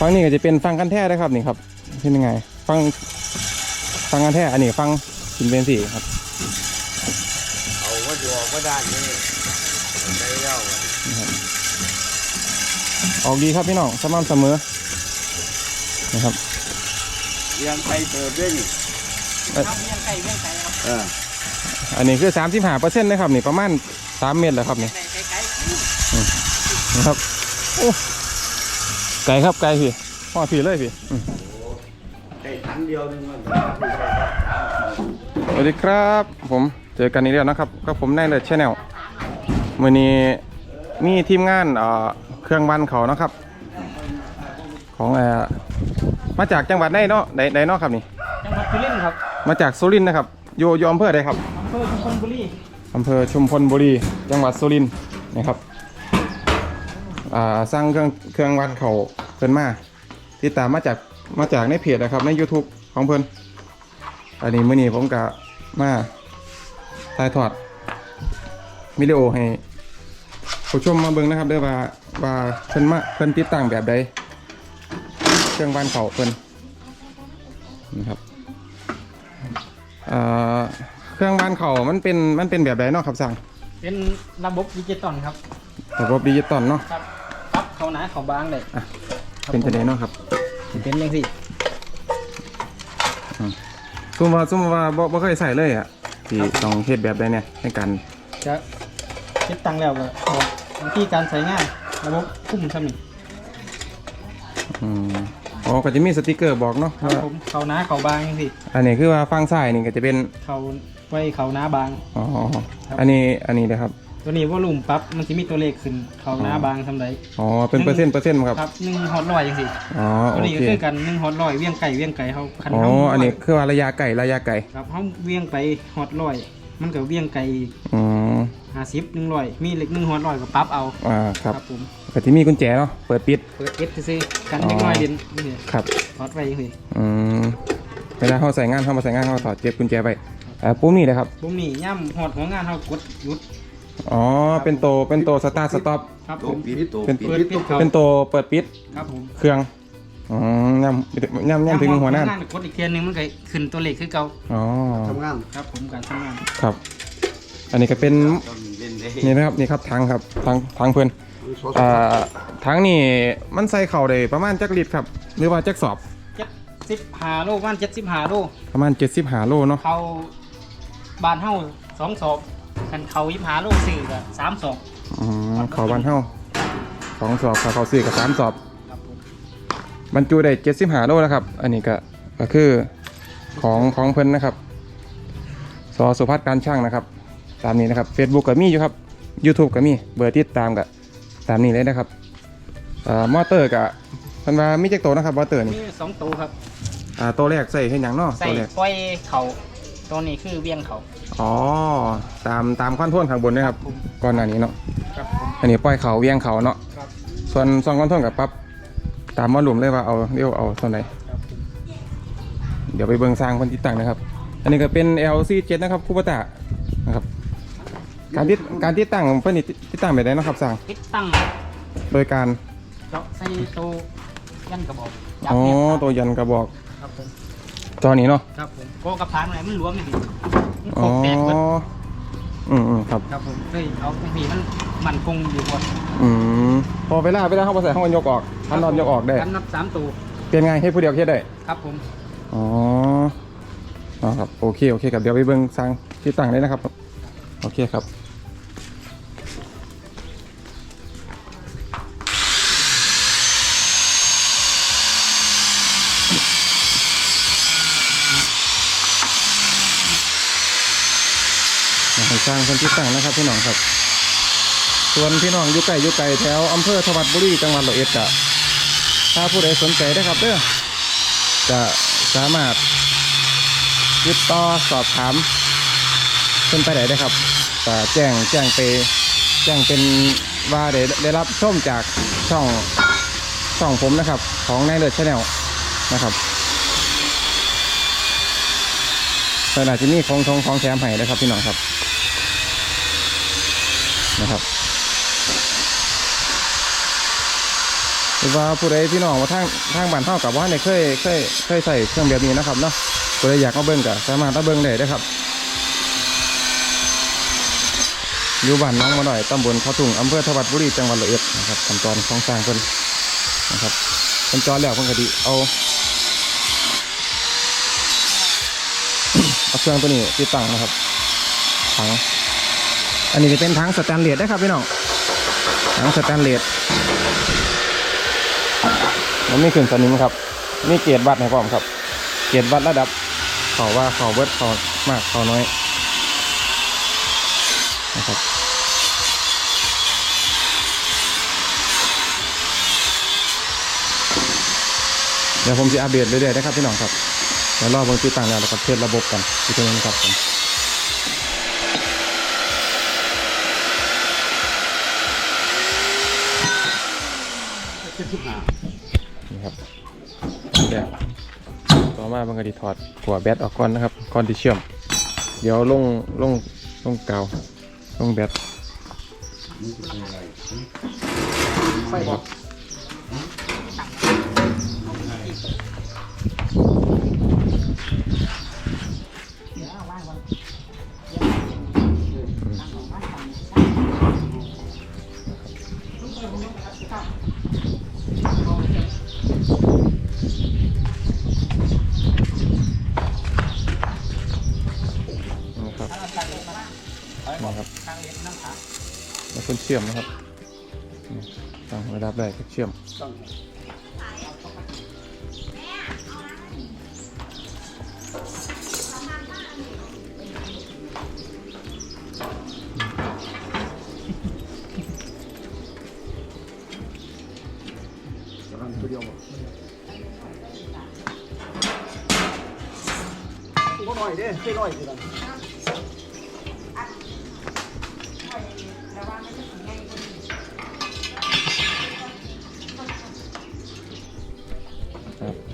ฟังนี่ก็จะเป็นฟังกันแท้นะครับนี่ครับเป็นยังไง ฟังฟังกันแท้อันนี้ฟังกินเบนสี่ครับเอาว่าอยู่ออกก็ด้านนี้ได้แล้วออกดีครับพี่น้องสม่ำเสมอนะครับยังไปเติบด้วยนี่ครับเวียงไก่เวียงไก่ครับเอออันนี้คือสามสิบห้าเปอร์เซ็นต์นะครับนี่ประมาณสามเมตรแล้วครับนี่ไก่ไก่ไก่ นะครับโอ้ไก่ครับไก่พี่พ่อพี่เลยพี่อืมใส่ถังเดียวนึงมันสวัสดีครับ ผมเจอกันอีกแล้วนะครับก็ผมได้เลยชแนลมื่อนี้มีทีมงานเอ่อเครื่องบันเขานะครับ ของเอ่อมาจากจังหวัดไหนเนาะไหนไหนเนาะครับนี่จังหวัดสุรินทร์ครับมาจากสุรินทร์นะครับอยู่อยู่อำเภอใดครับอำเภอชุมพลบุรีอำเภอชุมพลบุรี จังหวัดสุรินทร์นะครับอ่า สร้างเครื่องเครื่องวัดเขาเพิ่นมาติดตามมาจากมาจากในเพจนะครับใน YouTube ของเพิ่นอันนี้มื้อนี้ผมก็มาถ่ายทอดวิดีโอให้ผู้ชมมาเบิ่งนะครับเด้อว่าว่าเพิ่นมาเพิ่นติดตั้งแบบใดเครื่องบ้านเขาเพิ่นนะครับอ่าเครื่องบ้านเขามันเป็นมันเป็นแบบใดเนาะครับสั่งเป็นระบบดิจิตอลครับระบบดิจิตอลเนาะครับปรับ เขาหนาเขาบางเลยอะเป็นจะไดเนาะครับเป็นยังสิซุ่มว่าซุ่มว่าบ่บ่เคยใส่เลยอะที่ต้องเฮ็ดแบบใดเนี่ยในการจะคิดตังค์แล้วก็บอกวิธีการใช้งานระบบคุ้มทำนี่อืมอ๋อก็จะมีสติกเกอร์บอกเนาะครับว่าผมเขาหนาเขาบางยังสิอันนี้คือว่าฟังซ้ายนี่ก็จะเป็นเขาไว้เขาหนาบางอ๋อครับอันนี้อันนี้นะครับ ตัวนี้วอลุ่มปรับมันจะมีตัวเลขขึ้นเขาหนาบางทำไรอ๋อเป็นเปอร์เซ็นต์เปอร์เซ็นต์ครับครับหนึ่งฮอตลอยยังสิอ๋อตัวโอนี้ก็เคคือกันหนึ่งฮอตลอยเวียงไก่เวียงไก่เขาคันอ๋อเขาอันนี้คือว่าระยะไกลระยะไกลครับเขาเวียงไปฮอตลอย มันก็เวียงไก่อืมห้าสิบหนึ่งร้อยมีเหล็กหนึ่งฮอตลอยก็ปรับเอาอ่าครับผมก็ที่มีกุญแจเนาะเปิดปิดเปิดเอสซื้อๆกันเล็กน้อยเด่นนี่ครับฮอตไว้ยังสิอืมเวลาเขาใส่งานเขามาใส่งานเขาถอดเก็บกุญแจไปอ่าปุ่มนี่นะครับผมนี่ย่ำฮอตของงานเขากดหยุด อ๋อ เป็นโตวเป็นโตสตาร์ทสต็อป ครับผตัวมปิดตัวเป็น ปิเปิดดปิดเขาเป็นโตวเปิดปิดครับผมเครื่อง อ๋อย่ำย่ำย่ำถึงหัวหน้าย่ำฮอตของงานกดอีกเทียนหนึงมันก็ขึ้นตัวเลขคือเก่าอ๋อ ทำงานครับผมการทำงานครับ อันนี้ก็เป็น ต้องเล่นได้นี่นะครับ นี่ครับทางครับทางทางเพื่อนอ่าทางนี่มันใส่เข่าได้ประมาณจักลิตรครับ หรือว่าจักสอบ เจ็ดสิบหาโลประมาณเจ็ดสิบหาโลประมาณ70หาโลเนาะ เขาบานเท่าสองศอก กันเขายิบหาโลสี่กับสามศอกอืมเข่าบ้านเฮาสองสอบเขาเขาซื้อกับสามสอบ ครับผมบรรจุได้70หาโลแล้วครับ อันนี้ก็ก็คือของของเพิ่นนะครับ สอสุพัฒน์การช่างนะครับ ตามนี้นะครับ Facebook ก็มีอยู่ครับ YouTube ก็มีเบอร์ติดตามก็ตามนี้เลยนะครับอ่ามอเตอร์ก็เพิ่นว่ามีจักโตวนะครับมอเตอร์นี่มีสองตัวครับอ่าตัวแรกใส่เฮ็ดหยังเนาะใส่ตัวแรกปล่อยเขา ตัวนี้คือเวียงเขา อ๋อ ตามตามขั้นท่วนข้างบนนะครับผม ก่อนหน้านี้เนาะ ครับผม อันนี้ปล่อยเขาเวียงเขาเนาะ ครับส่วนซองขั้นท่วนกับปั๊บตามวอลลุ่มเลยว่าเอาเรียกเอาเท่าไหร่ครับผมเดี๋ยวไปเบิ่งสร้างคนติดตั้งนะครับ อันนี้ก็เป็น LC7 นะครับคูปตะนะครับ การติดการติดตั้งเพิ่นนี่ติดตั้งแบบไหนเนาะครับสร้าง ติดตั้งโดยการ เจาะใส่ตัวยันกระบอกจับอ๋อ เนี่ยตัวยันกระบอกครับผม จอนี้เนาะครับผมโกกระพานอะไรมันหลวมนี่มันอ๋โคอกแตกหมดอืมอืมครับครับผมเฮ้ยเอาบางทีมันมันคงอยู่ก่อนอืมพอเวลาเวลาเข้าไปใส่ห้องยกออกทันนอนยกออกได้กันนับสามตัวเป็นไงให้ผู้เดียวเฮ็ดได้ ครับผม อ๋ออ๋อครับ โอเค โอเคครับ เดี๋ยวไปเบิ่งสร้างที่ตั้งเลยนะครับ โอเคครับ สร้างคนที่ตั้งนะครับพี่น้องครับ ส่วนพี่น้องอยู่ไกลอยู่ไกลแถวอำเภอธวัดบุรีจังหวัดร้อยเอ็ดกะถ้าผู้ใดสนใจนะครับเด้อจะสามารถติดต่อสอบถามเพิ่นไปไหนได้ครับก็แจ้งแจ้งไปแจ้งเป็นว่าได้ได้รับชมจากช่องช่องผมนะครับ ของนายเลิศชาแนลนะครับเพิ่นอาจจะมีของทงของแถมให้นะครับพี่น้องครับ นะครับหรือว่าผู้ใดพี่น้องว่าทางทางบ้านเฮากับว่าเนี่ยเคยเคยเคยใส่เครื่องแบบนี้นะครับเนาะผู้ใดอยากมาเบิ่งก็สามารถมาเบิ่งได้เด้ครับอยู่บ้านน้องมาหน่อยตำบลเขาถุงอำเภอทวัดบุรีจังหวัดร้อยเอ็ดนะครับขั้นตอนของสร้างเพิ่นนะครับขั้นตอนแล้วเพิ่นก็ดีเอาเอาเครื่องตัวนี้ติดตั้งนะครับถัง อันนี้จะเป็นถังสแตนเลสนะครับพี่น้องถังสแตนเลสมันไม่ขึ้นสนิมครับมีเกียรวัดให้พร้อมครับ เกียรวัดระดับเขาว่าเขาเบิดเขามากเขาน้อยนะครับเดี๋ยวผมจะอัปเดตเรื่อยๆนะครับพี่น้องครับเดี๋ยวรอบิ่งติดตั้งแล้วแล้วก็เทสระบบกันอีกทีหนึงครับผม นี่ครับเดี๋ยวต่อมาบังกดีถอดหัวแบตออกก่อนนะครับก่อนที่เชื่อม เดี๋ยวลงลงลงกาวลงแบตไฟบอก ชื่อมนะครับตั้งระดับแรกเชื่อมบ่น้อยเด้ไม่น้อยคือกันครับ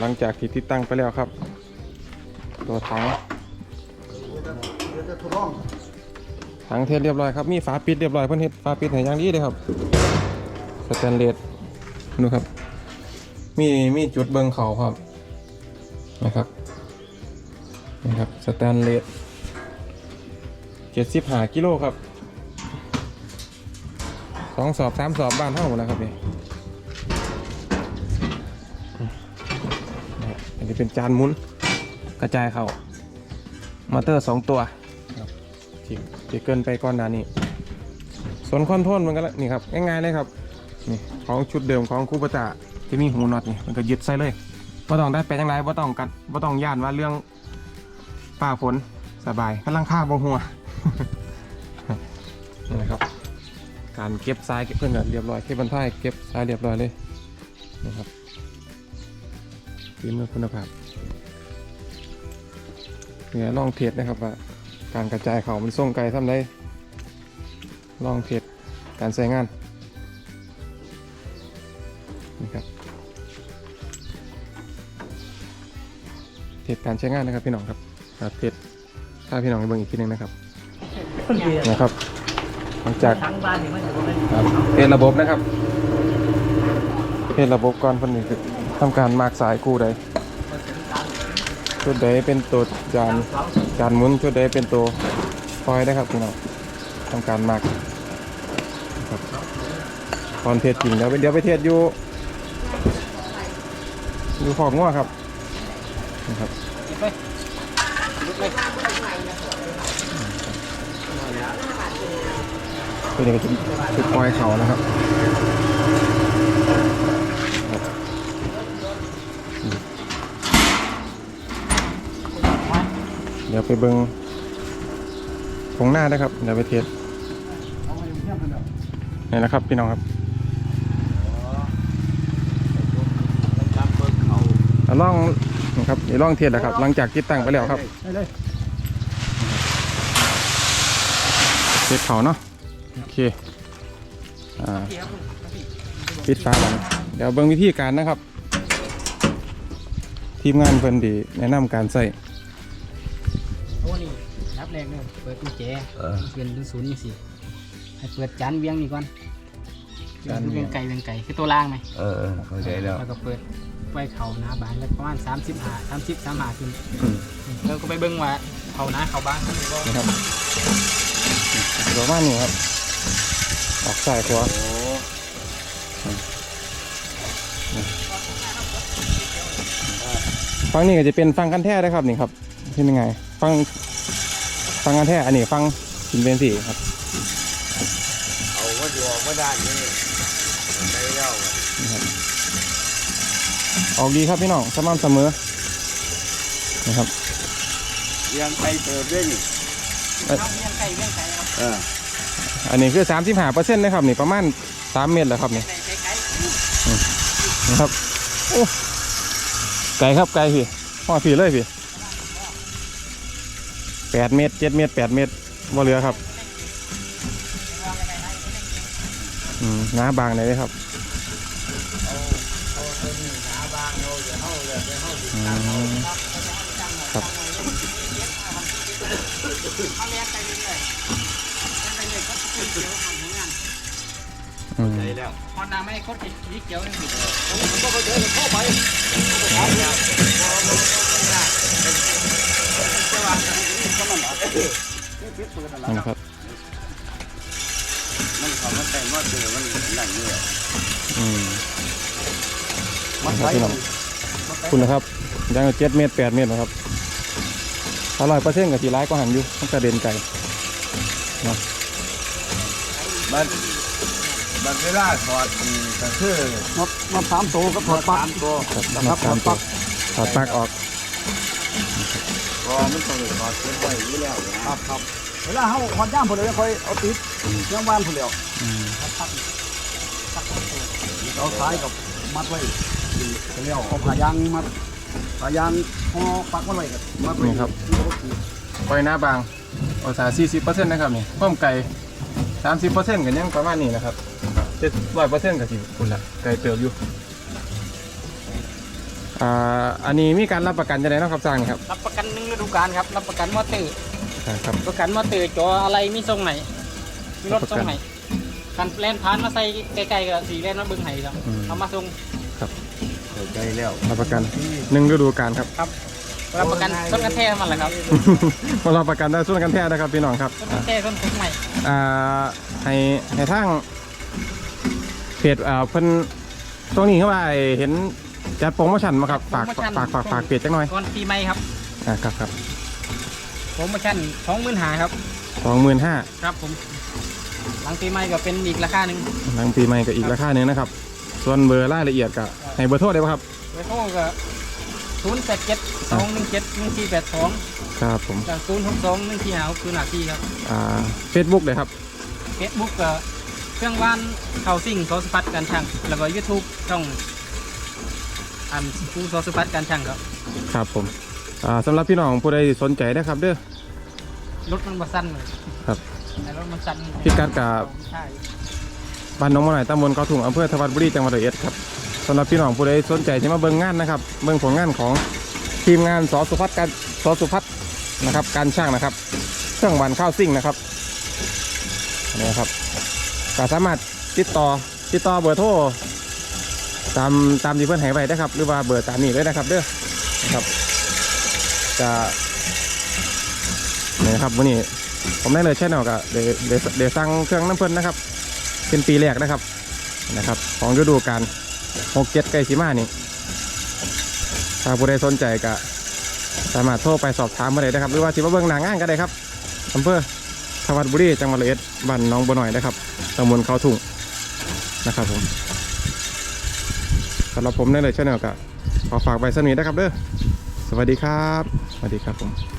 หลังจากที่ติดตั้งไปแล้วครับ ตัวถังถังเทสเรียบร้อยครับ มีฝาปิดเรียบร้อยเพิ่อนเฮ็ดฝาปิดให้อย่างดีเลยครับสแตนเลสดูครับ มีมีจุดเบิ่งเขาครับนะครับนี่ครับสแตนเลสเจ็ดสิบห้ากิโลครับสองสอบสามสอบบ้านเท่าหมดแล้วครับนี่ นะครับอันนี้เป็นจานหมุนกระจายเขามอเตอร์สองตัวครับที่ที่เกินไปก่อนหน้านี้ ส่วนคอนโทรลมันก็ละนี่ครับง่ายๆเลยครับนี่ของชุดเดิมของคูปตะที่มีหูน็อตนี่มันก็ยึดใส่เลยบ่ต้องได้ไปจังไรบ่ต้องกัดบ่ต้องย่านว่าเรื่องป่าฝนสบายกำลังค่าบ่หัวนี่นะครับ การเก็บทรายเก็บเพื่อนก็เรียบร้อยเก็บบรรท้ายเก็บทรายเรียบร้อยเลยนะครับ ฝีมือคุณภาพเนี่ยลองเทสนะครับว่าการกระจายเขามันส่งไกลทำได้ลองเทสการใช้งานนี่ครับเทสการใช้งานนะครับพี่น้องครับครับเทสถ้าพี่น้องไปเบิ่งอีกทีหนึงนะครับคนเดียวนะครับ หลังจากทั้งบ้านนี่มันจะบ่เป็นครับเป็นระบบนะครับเป็นระบบก่อนเพิ่นนี่คือ ทำการมากสายกู้ใดชุดใดเป็นตัวจานจานหมุนชุดใดเป็นตัวคอยนะครับพี่น้องทำการมากครับตอนเทศจริงเดียวเดี๋ยวไปเทศอยู่อยู่ขอบง้อครับนะครับไปลุกไปตัวนี้ก็จะคือปล่อยเขานะครับ เดี๋ยวไปเบิ้งตรงหน้านะครับ เดี๋ยวไปเทสเอาไปเทียบกันเด้อนี่นะครับ พี่น้องครับอ่าล่องนะครับล่องเทสนะครับ หลังจากติดตั้งไปแล้วครับเทสเขาเนาะโอเคอ่าปิดฝาหลังเดี๋ยวเบิ้งวิธีการนะครับ ทีมงานเพิ่นดีแนะนำการใส่ บแรกเนี่ยเปิดกุญแจเออ เปลี่ยนเป็นศูนย์นี่สิให้เปิดจานเวียงนี่ก่อนคือเวียงไก่เวียงไก่คือตัวล่างไหมเออเออเข้าใจแล้ว แล้วก็เปิดไว้เขาหน้าบ้านแล้วประมาณ30หา30 3หาขึ้นอืม แล้วก็ไปเบิ่งว่าเขาหน้าเขาบ้านเขาบ่นะครับประมาณนี้ครับ ออกสายขวาโอ้ฟังนี่ก็จะเป็นฟังกันแท้ได้ครับนี่ครับเป็นยังไงฟัง ฟังกันแท้อันนี้ฟังกินเป็นสี่ครับเอาวัตถุออกมาด้านนี้ได้แล้วออกดีครับพี่น้องสม่ำเสมอนะครับเลี้ยงไก่เติบด้วยนี่เอาเวียงไก่เวียงไก่ครับเอออันนี้คือสามสิบห้าเปอร์เซ็นต์นะครับนี่ประมาณสามเมตรแล้วครับนี่ไก่ไก่ไก่นะครับโอ้ไกลครับไกลพี่พ่อพี่เลยพี่ แปดเมตรเจ็ดเมตรแปดเมตรบ่เหลือครับอืมน้าบางไหนเลยครับอืมครับเอาเลี้ยงไก่เรื่อยๆไปเรื่อยก็คือเขียวของงานอืมได้แล้วฮอนด้าไม่คดสีเขียวเลยพี่ผมก็ เข้าใจเข้าไปนะครับ มันเขามันแต่งมาเจอมันนั่นนี่แหละอืมนะครับพี่น้องคุณนะครับยังเจ็ดเมตรแปดเมตรนะครับอร่อยเปอร์เซ็นต์กับสีร้ายก็หันอยู่มันกระเด็นไก่มันมันเวลาถอดนี่ก็คือมามาสามโตก็ถอดปลั๊กสามตัวครับนับตามตัวถอดปลั๊กออก พอมันต้องถอดเก็บไว้อยู่แล้วนะครับครับเวลาเขาหอดย่ามผลเลยค่อยเอาติดย่างบ้านผลเดียวอืมเอาท้ายกับมัดไว้เลี้ยวเอาผ้ายางมัดผ้ายางห่อปักมันไว้กับมัดไว้นี่ครับปล่อยหน้าบางเอาสาสี่สิบเปอร์เซ็นต์นะครับนี่เพิ่มไก่สามสิบเปอร์เซ็นต์กันยังประมาณนี้นะครับเจ็ดร้อยเปอร์เซ็นต์กับสิคุณละไก่เติบอยู่ อ่าอันนี้มีการรับประกันจะไหนเนาะครับสร้างนี่ครับรับประกันหนึ่งฤดูกาลครับ รับประกันมอเตอร์ครับ ประกันมอเตอร์จออะไรมีทรงไหนมีรถทรงไหนกันแลนพานมาใส่ไกลๆกับสีแลนมาเบิ้งไห้ครับเอามาทรงเข้าใจแล้วรับประกันหนึ่งฤดูกาลครับ ครับรับประกันส้นกันแท้มันแหละครับมารับประกันได้ส่วนกันแท้นะครับพี่น้องครับส้นกันแท้ส้นทุกใหม่อ่าให้ให้ทางเพจอ่าเพิ่นตรงนี้เขาว่าไอ้เห็น จัดโปรโมชั่นมาครับฝากฝากฝากฝากฝากเพจจังหน่อยก่อนปีใหม่ครับอ่าครับครับโปรโมชั่นสองหมื่นหาครับ สองหมื่นห้าครับผม หลังปีใหม่ก็เป็นอีกราคาหนึ่งหลังปีใหม่ก็อีกราคาหนึ่งนะครับส่วนเบอร์รายละเอียดก็ให้เบอร์โทรได้ป่ะครับเบอร์โทรก็ศูนย์แปดเจ็ดสองหนึ่งเจ็ดหนึ่งสี่แปดสองครับผมจากศูนย์หกสองหนึ่งสี่หาคือหน้าที่ครับอ่าเฟซบุ๊กเลยครับเฟซบุ๊กก็เครื่องว่านเขาสิ่งโซสปัดการช่างแล้วก็ยูทูบช่อง อันฟูโซสปัดการช่างครับครับผมอ่าสำหรับพี่น้องผู้ใดสนใจนะครับเด้อรถมันมาสั้นเลยครับ แต่รถมันสั้นพิกัดกับ ใช่บ้านหน้องมะหน่อยตำบลเกาถุงอำเภอทวัดบุรีจังหวัดร้อยเอ็ดครับสำหรับพี่น้องผู้ใดสนใจจะมาเบิ่งงานนะครับเบิ่งผลงานของทีมงานสอสุพัฒน์การสอสุพัฒน์นะครับ การช่างนะครับ เครื่องวันข้าวซิ่งนะครับอันนี่ครับก็สามารถติดต่อติดต่อเบอร์โทร ตามตามที่เพื่อนให้ไว้นะครับ หรือว่าเบอร์ตามนี้เลยนะครับ เด้อนะครับจะนี่นะครับวันนี้ผมได้เลยแช่แนลกับเดี๋ยวเดี๋ยวเดี๋ยวสั่งเครื่องน้ำเพิ่นนะครับ เป็นปีแรกนะครับนะครับ ของฤดูกาลหกเจ็ดไก่สีมานี่ถ้าผู้ใดสนใจก็สามารถโทรไปสอบถามมาได้นะครับ หรือว่าสิมาเบิ่งหนางานก็ได้ครับอำเภอทวัดบุรีจังหวัดร้อยเอ็ดบ้านน้องบัวหน่อยนะครับตำบลเขาทุ่งนะครับผม สำหรับผมได้เลยช่แนลก็ขอฝากใบสนิทนะครับเด้อสวัสดีครับสวัสดีครับผม